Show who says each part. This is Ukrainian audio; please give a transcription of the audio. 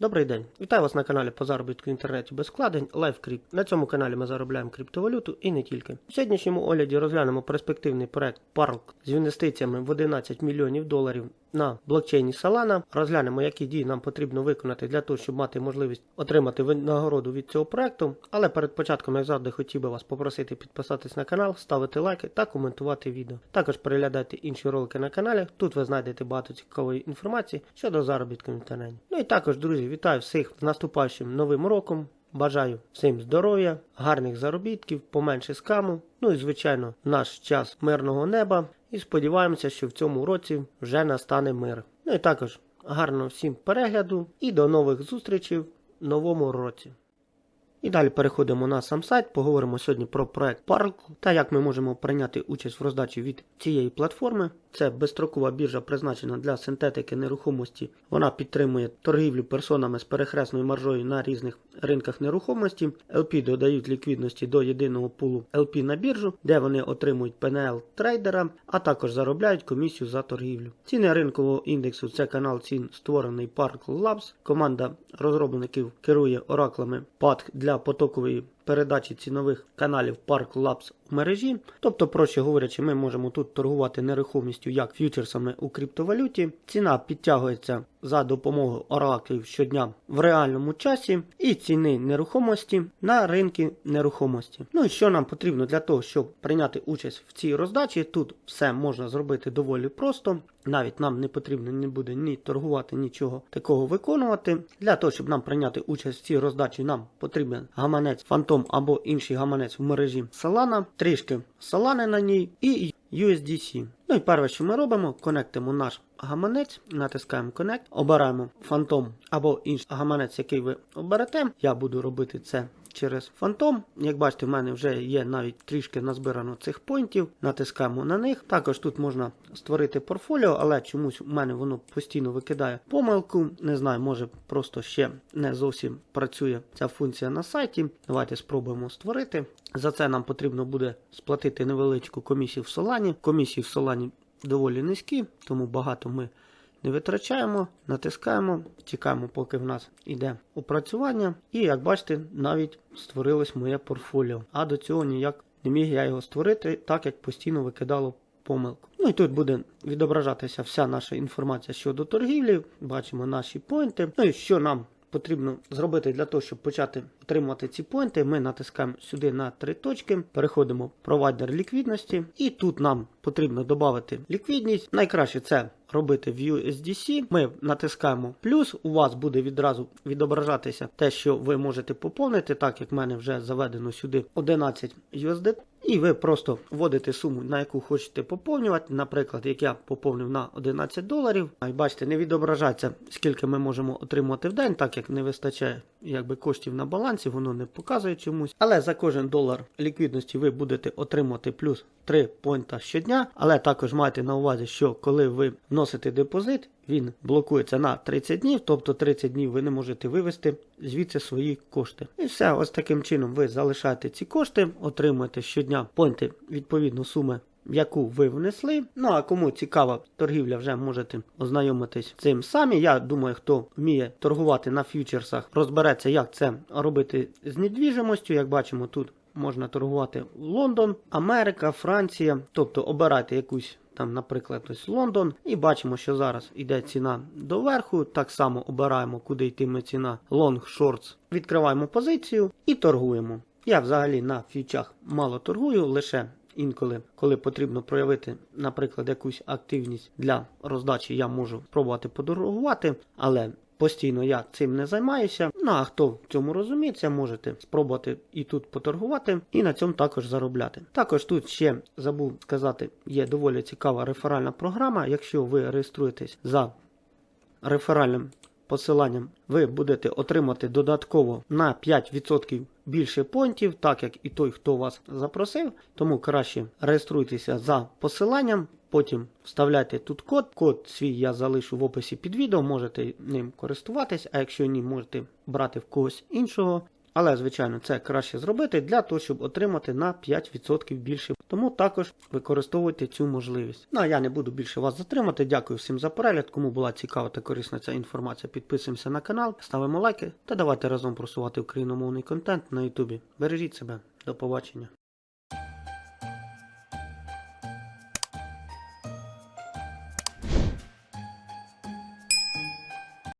Speaker 1: Добрий день, вітаю вас на каналі по заробітку в інтернеті без вкладень LiveCrypt. На цьому каналі ми заробляємо криптовалюту і не тільки. В сьогоднішньому огляді розглянемо перспективний проект Park з інвестиціями в 11 мільйонів доларів на блокчейні Solana. Розглянемо, які дії нам потрібно виконати для того, щоб мати можливість отримати винагороду від цього проекту. Але перед початком, як завжди, хотів би вас попросити підписатись на канал, ставити лайки та коментувати відео. Також переглядайте інші ролики на каналі. Тут ви знайдете багато цікавої інформації щодо заробітку в інтернеті. Ну і також, друзі, вітаю всіх з наступаючим новим роком. Бажаю всім здоров'я, гарних заробітків, поменше скаму. Ну і звичайно, наш час мирного неба. І сподіваємося, що в цьому році вже настане мир. Ну і також гарного всім перегляду і до нових зустрічей в новому році. І далі переходимо на сам сайт, поговоримо сьогодні про проект Park та як ми можемо прийняти участь в роздачі від цієї платформи. Це безстрокова біржа призначена для синтетики нерухомості. Вона підтримує торгівлю персонами з перехресною маржою на різних ринках нерухомості. LP додають ліквідності до єдиного пулу LP на біржу, де вони отримують PNL трейдера, а також заробляють комісію за торгівлю. Ціни ринкового індексу це канал цін, створений Park Labs. Команда розробників керує ораклами PAD для dna potokului передачі цінових каналів Park Labs в мережі. Тобто, проще говорячи, ми можемо тут торгувати нерухомістю як ф'ючерсами у криптовалюті. Ціна підтягується за допомогою ораклів щодня в реальному часі і ціни нерухомості на ринки нерухомості. Ну і що нам потрібно для того, щоб прийняти участь в цій роздачі? Тут все можна зробити доволі просто. Навіть нам не потрібно не буде ні торгувати, нічого такого виконувати. Для того, щоб нам прийняти участь в цій роздачі, нам потрібен гаманець Phantom або інший гаманець в мережі Solana, трішки Solana на ній і USDC. Ну і перше, що ми робимо, конектимо наш гаманець, натискаємо Connect, обираємо Phantom або інший гаманець, який ви оберете. Я буду робити це через Phantom. Як бачите, в мене вже є навіть трішки назбирано цих поінтів. Натискаємо на них. Також тут можна створити портфоліо, але чомусь у мене воно постійно викидає помилку. Не знаю, може просто ще не зовсім працює ця функція на сайті. Давайте спробуємо створити. За це нам потрібно буде сплатити невеличку комісію в Solana. Комісії в Solana доволі низькі, тому багато ми не витрачаємо, натискаємо, чекаємо, поки в нас йде опрацювання. І як бачите, навіть створилось моє портфоліо. А до цього ніяк не міг я його створити, так як постійно викидало помилку. Ну і тут буде відображатися вся наша інформація щодо торгівлі. Бачимо наші поінти. Ну і що нам потрібно зробити для того, щоб почати отримувати ці поінти, ми натискаємо сюди на три точки, переходимо в провайдер ліквідності, і тут нам потрібно додати ліквідність. Найкраще це робити в USDC. Ми натискаємо плюс, у вас буде відразу відображатися те, що ви можете поповнити, так як в мене вже заведено сюди 11 USD. І ви просто вводите суму, на яку хочете поповнювати. Наприклад, як я поповнив на 11 доларів. А бачите, не відображається, скільки ми можемо отримати в день, так як не вистачає якби коштів на балансі, воно не показує чомусь. Але за кожен долар ліквідності ви будете отримувати плюс 3 поінта щодня. Але також майте на увазі, що коли ви вносите депозит, він блокується на 30 днів, тобто 30 днів ви не можете вивести звідси свої кошти. І все, ось таким чином ви залишаєте ці кошти, отримуєте щодня поінти відповідно суми. Яку ви внесли. Ну а кому цікава торгівля, вже можете ознайомитись цим самі. Я думаю, хто вміє торгувати на фьючерсах, розбереться, як це робити з недвіжимостю. Як бачимо, тут можна торгувати Лондон, Америка, Франція. Тобто обирайте якусь там, наприклад, ось Лондон, і бачимо, що зараз йде ціна доверху. Так само обираємо, куди йтиме ціна Long Shorts. Відкриваємо позицію і торгуємо. Я взагалі на фьючах мало торгую, лише інколи, коли потрібно проявити, наприклад, якусь активність для роздачі, я можу пробувати подорогувати, але постійно я цим не займаюся. Ну а хто в цьому розуміється, можете спробувати і тут поторгувати, і на цьому також заробляти. Також тут ще забув сказати, є доволі цікава реферальна програма. Якщо ви реєструєтесь за реферальним посиланням, ви будете отримати додатково на 5% більше понтів, так як і той, хто вас запросив. Тому краще реєструйтеся за посиланням. Потім вставляйте тут код. Код свій я залишу в описі під відео, можете ним користуватись, а якщо ні, можете брати в когось іншого. Але, звичайно, це краще зробити для того, щоб отримати на 5% більше Тому також використовуйте цю можливість. Ну а я не буду більше вас затримати. Дякую всім за перегляд. Кому була цікава та корисна ця інформація, підписуємося на канал, ставимо лайки та давайте разом просувати україномовний контент на Ютубі. Бережіть себе, до побачення.